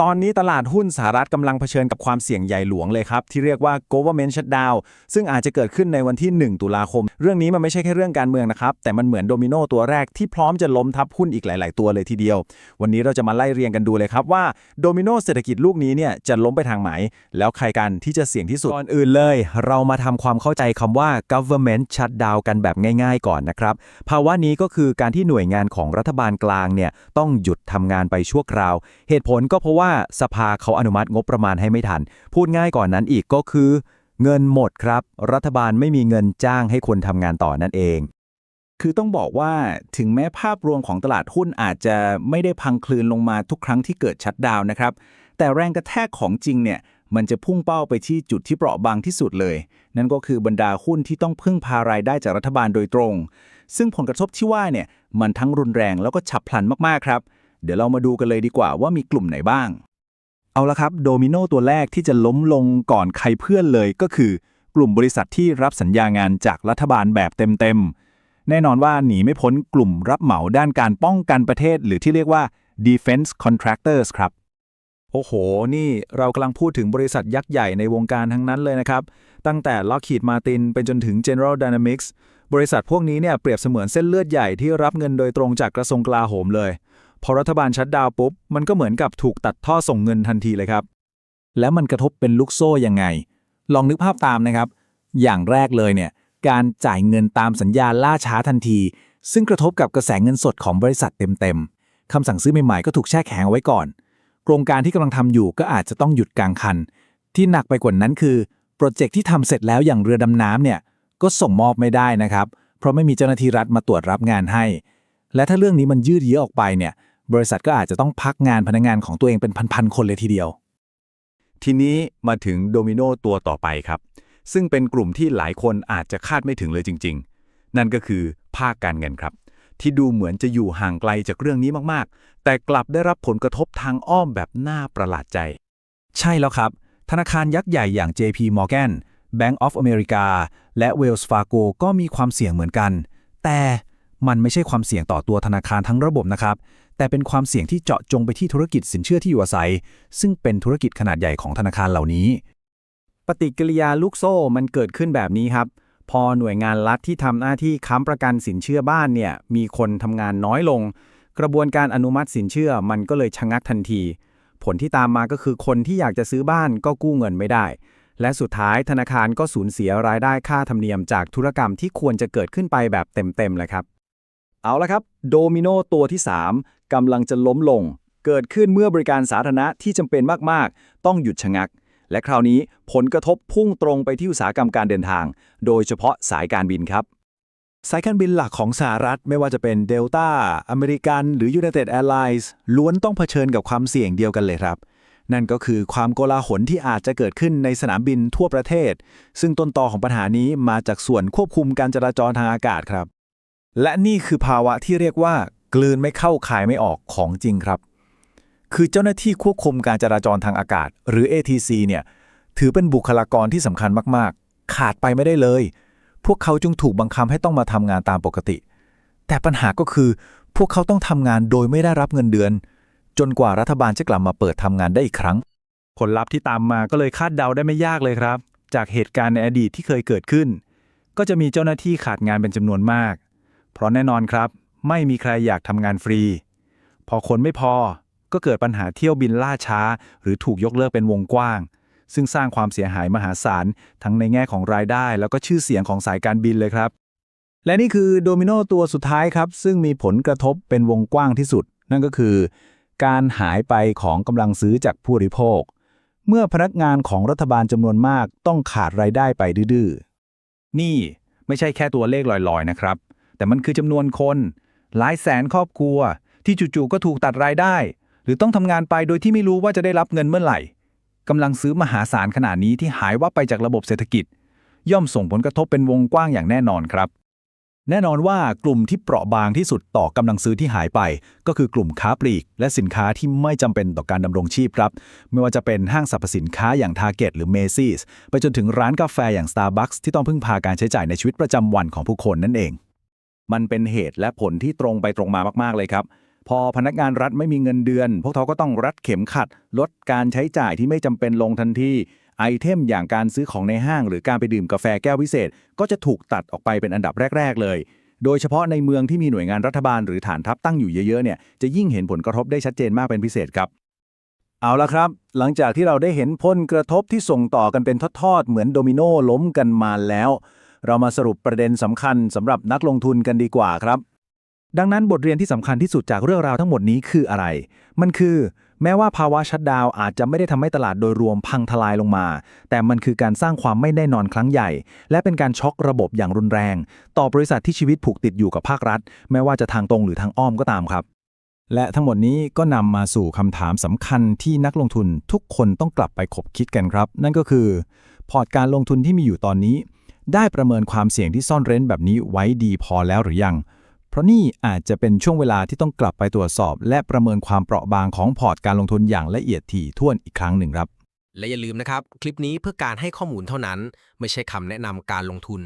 ตอนนี้ตลาดหุ้นสหรัฐกำลังเผชิญกับความเสี่ยงใหญ่หลวงเลยครับ ที่เรียกว่า government shutdown ซึ่งอาจจะเกิดขึ้นในวันที่ 1 ตุลาคม เรื่องนี้มันไม่ใช่แค่เรื่องการเมืองนะครับ แต่มันเหมือนโดมิโนตัวแรกที่พร้อมจะล้มทับหุ้นอีกหลาย ๆ ตัวเลยทีเดียว วันนี้เราจะมาไล่เรียงกันดูเลยครับว่าโดมิโนเศรษฐกิจลูกนี้เนี่ยจะล้มไปทางไหนแล้วใครกันที่จะเสี่ยงที่สุดก่อนอื่นเลย เรามาทำความเข้าใจคำว่า government shutdown กันแบบง่าย ๆ ก่อนนะครับภาวะนี้ก็คือการที่หน่วยงานของรัฐบาลกลางเนี่ยต้องหยุดทำงานไปชั่วคราว เหตุผลก็เพราะว่า่าสภาเขาอนุมัติงบประมาณให้ไม่ทัน พูดง่ายก่อนนั้นอีกก็คือ เงินหมดครับ รัฐบาลไม่มีเงินจ้างให้คนทำงานต่อนั่นเอง คือต้องบอกว่าถึงแม้ภาพรวมของตลาดหุ้นอาจจะไม่ได้พังคลืนลงมาทุกครั้งที่เกิดชัดดาวน์นะครับ แต่แรงกระแทกของจริงเนี่ยมันจะพุ่งเป้าไปที่จุดที่เปราะบางที่สุดเลย นั่นก็คือบรรดาหุ้นที่ต้องพึ่งพารายได้จากรัฐบาลโดยตรง ซึ่งผลกระทบที่ว่าเนี่ยมันทั้งรุนแรงแล้วก็ฉับพลันมากๆครับ เดี๋ยวเรามาดูกันเลยดีกว่าว่ามีกลุ่มไหนบ้าง เอาละครับโดมิโนตัวแรกที่จะล้มลงก่อนใครเพื่อนเลยก็คือกลุ่มบริษัทที่รับสัญญางานจากรัฐบาลแบบเต็มๆ แน่นอนว่าหนีไม่พ้นกลุ่มรับเหมาด้านการป้องกันประเทศ หรือที่เรียกว่า defense contractors ครับ โอ้โห นี่เรากำลังพูดถึงบริษัทยักษ์ใหญ่ในวงการทั้งนั้นเลยนะครับ ตั้งแต่ Lockheed Martin ไปจนถึง General Dynamics บริษัทพวกนี้เนี่ยเปรียบเสมือนเส้นเลือดใหญ่ที่รับเงินโดยตรงจากกระทรวงกลาโหมเลย พอรัฐบาลชัดดาวปุ๊บ มันก็เหมือนกับถูกตัดท่อส่งเงินทันทีเลยครับ แล้วมันกระทบเป็นลูกโซ่ยังไง ลองนึกภาพตามนะครับ อย่างแรกเลยเนี่ย การจ่ายเงินตามสัญญาล่าช้าทันที ซึ่งกระทบกับกระแสเงินสดของบริษัทเต็มๆคำสั่งซื้อใหม่ๆก็ถูกแช่แข็งเอาไว้ก่อน โครงการที่กำลังทำอยู่ก็อาจจะต้องหยุดกลางคัน ที่หนักไปกว่านั้นคือโปรเจกต์ที่ทำเสร็จแล้วอย่างเรือดำน้ำเนี่ยก็ส่งมอบไม่ได้นะครับ เพราะไม่มีเจ้าหน้าที่รัฐมาตรวจรับงานให้ และถ้าเรื่องนี้มันยืดเยื้อออกไปเนี่ย บริษัทก็อาจจะต้องพักงานพนักงานของตัวเองเป็นพันๆคนเลยทีเดียว ทีนี้มาถึงโดมิโนตัวต่อไปครับ ซึ่งเป็นกลุ่มที่หลายคนอาจจะคาดไม่ถึงเลยจริง ๆ นั่นก็คือภาคการเงินครับ ที่ดูเหมือนจะอยู่ห่างไกลจากเรื่องนี้มากๆ แต่กลับได้รับผลกระทบทางอ้อมแบบน่าประหลาดใจ ใช่แล้วครับ ธนาคารยักษ์ใหญ่อย่าง JP Morgan Bank of America และ Wells Fargo ก็มีความเสี่ยงเหมือนกัน แต่มันไม่ใช่ความเสี่ยงต่อตัวธนาคารทั้งระบบนะครับ แต่เป็นความเสี่ยงที่เจาะจงไปที่ธุรกิจสินเชื่อที่อยู่อาศัย ซึ่งเป็นธุรกิจขนาดใหญ่ของธนาคารเหล่านี้ ปฏิกิริยาลูกโซ่มันเกิดขึ้นแบบนี้ครับ พอหน่วยงานรัฐที่ทำหน้าที่ค้ำประกันสินเชื่อบ้านเนี่ยมีคนทำงานน้อยลง กระบวนการอนุมัติสินเชื่อมันก็เลยชะงักทันที ผลที่ตามมาก็คือคนที่อยากจะซื้อบ้านก็กู้เงินไม่ได้ และสุดท้ายธนาคารก็สูญเสียรายได้ค่าธรรมเนียมจากธุรกรรมที่ควรจะเกิดขึ้นไปแบบเต็มๆเลยครับเอาละครับ โดมิโนตัวที่ 3 กำลังจะล้มลง เกิดขึ้นเมื่อบริการสาธารณะที่จำเป็นมาก ๆ ต้องหยุดชะงัก และคราวนี้ผลกระทบพุ่งตรงไปที่อุตสาหกรรมการเดินทาง โดยเฉพาะสายการบินครับ สายการบินหลักของสหรัฐไม่ว่าจะเป็นเดลต้าอเมริกันหรือ United Airlines ล้วนต้องเผชิญกับความเสี่ยงเดียวกันเลยครับนั่นก็คือความโกลาหลที่อาจจะเกิดขึ้นในสนามบินทั่วประเทศ ซึ่งต้นตอของปัญหานี้มาจากส่วนควบคุมการจราจรทางอากาศครับ และนี่คือภาวะที่เรียกว่า กลืนไม่เข้าคายไม่ออกของจริงครับ คือเจ้าหน้าที่ควบคุมการจราจรทางอากาศ หรือ ATC เนี่ยถือเป็นบุคลากรที่สำคัญมากๆ ขาดไปไม่ได้เลย พวกเขาจึงถูกบังคับให้ต้องมาทำงานตามปกติ แต่ปัญหาก็คือ พวกเขาต้องทำงานโดยไม่ได้รับเงินเดือน จนกว่ารัฐบาลจะกลับมาเปิดทำงานได้อีกครั้ง ผลลัพธ์ที่ตามมาก็เลยคาดเดาได้ไม่ยากเลยครับ จากเหตุการณ์ในอดีตที่เคยเกิดขึ้น ก็จะมีเจ้าหน้าที่ขาดงานเป็นจำนวนมาก เพราะแน่นอนครับ ไม่มีใครอยากทำงานฟรี พอคนไม่พอก็เกิดปัญหาเที่ยวบินล่าช้า หรือถูกยกเลิกเป็นวงกว้าง ซึ่งสร้างความเสียหายมหาศาล ทั้งในแง่ของรายได้ แล้วก็ชื่อเสียงของสายการบินเลยครับ และนี่คือโดมิโนตัวสุดท้ายครับ ซึ่งมีผลกระทบเป็นวงกว้างที่สุด นั่นก็คือ การหายไปของกำลังซื้อจากผู้บริโภค เมื่อพนักงานของรัฐบาลจำนวนมากต้องขาดรายได้ไปดื้อๆนี่ไม่ใช่แค่ตัวเลขลอยๆนะครับ แต่มันคือจำนวนคน หลายแสนครอบครัว ที่จู่ๆก็ถูกตัดรายได้ หรือต้องทำงานไปโดยที่ไม่รู้ว่าจะได้รับเงินเมื่อไหร่กำลังซื้อมหาศาลขนาดนี้ที่หายวับไปจากระบบเศรษฐกิจ ย่อมส่งผลกระทบเป็นวงกว้างอย่างแน่นอนครับ แน่นอนว่ากลุ่มที่เปราะบางที่สุดต่อกำลังซื้อที่หายไป ก็คือกลุ่มค้าปลีก และสินค้าที่ไม่จำเป็นต่อการดำรงชีพครับ ไม่ว่าจะเป็นห้างสรรพสินค้าอย่าง Target หรือ Macy's ไปจนถึงร้านกาแฟอย่าง Starbucks ที่ต้องพึ่งพาการใช้จ่ายในชีวิตประจำวันของผู้คนนั่นเอง มันเป็นเหตุและผลที่ตรงไปตรงมามากๆเลยครับ พอพนักงานรัฐไม่มีเงินเดือน พวกเขาก็ต้องรัดเข็มขัด ลดการใช้จ่ายที่ไม่จำเป็นลงทันทีไอเทมอย่างการซื้อของในห้าง หรือการไปดื่มกาแฟแก้วพิเศษ ก็จะถูกตัดออกไปเป็นอันดับแรก ๆ เลย โดยเฉพาะในเมืองที่มีหน่วยงานรัฐบาลหรือฐานทัพตั้งอยู่เยอะๆเนี่ยจะยิ่งเห็นผลกระทบได้ชัดเจนมากเป็นพิเศษครับ เอาละครับ หลังจากที่เราได้เห็นผลกระทบที่ส่งต่อกันเป็นทอดๆเหมือนโดมิโนล้มกันมาแล้ว เรามาสรุปประเด็นสำคัญสำหรับนักลงทุนกันดีกว่าครับ ดังนั้นบทเรียนที่สำคัญที่สุดจากเรื่องราวทั้งหมดนี้คืออะไร มันคือ แม้ว่าภาวะชัดดาวอาจจะไม่ได้ทำให้ตลาดโดยรวมพังทลายลงมา แต่มันคือการสร้างความไม่แน่นอนครั้งใหญ่ และเป็นการช็อกระบบอย่างรุนแรง ต่อบริษัทที่ชีวิตผูกติดอยู่กับภาครัฐไม่ว่าจะทางตรงหรือทางอ้อมก็ตามครับและทั้งหมดนี้ก็นำมาสู่คำถามสำคัญที่นักลงทุนทุกคนต้องกลับไปคบคิดกันครับ นั่นก็คือ พอร์ตการลงทุนที่มีอยู่ตอนนี้ ได้ประเมินความเสี่ยงที่ซ่อนเร้นแบบนี้ไว้ดีพอแล้วหรือยัง เพราะนี่อาจจะเป็นช่วงเวลาที่ต้องกลับไปตรวจสอบ และประเมินความเปราะบางของพอร์ตการลงทุนอย่างละเอียดถี่ถ้วนอีกครั้งหนึ่งครับ และอย่าลืมนะครับ คลิปนี้เพื่อการให้ข้อมูลเท่านั้น ไม่ใช่คำแนะนำการลงทุน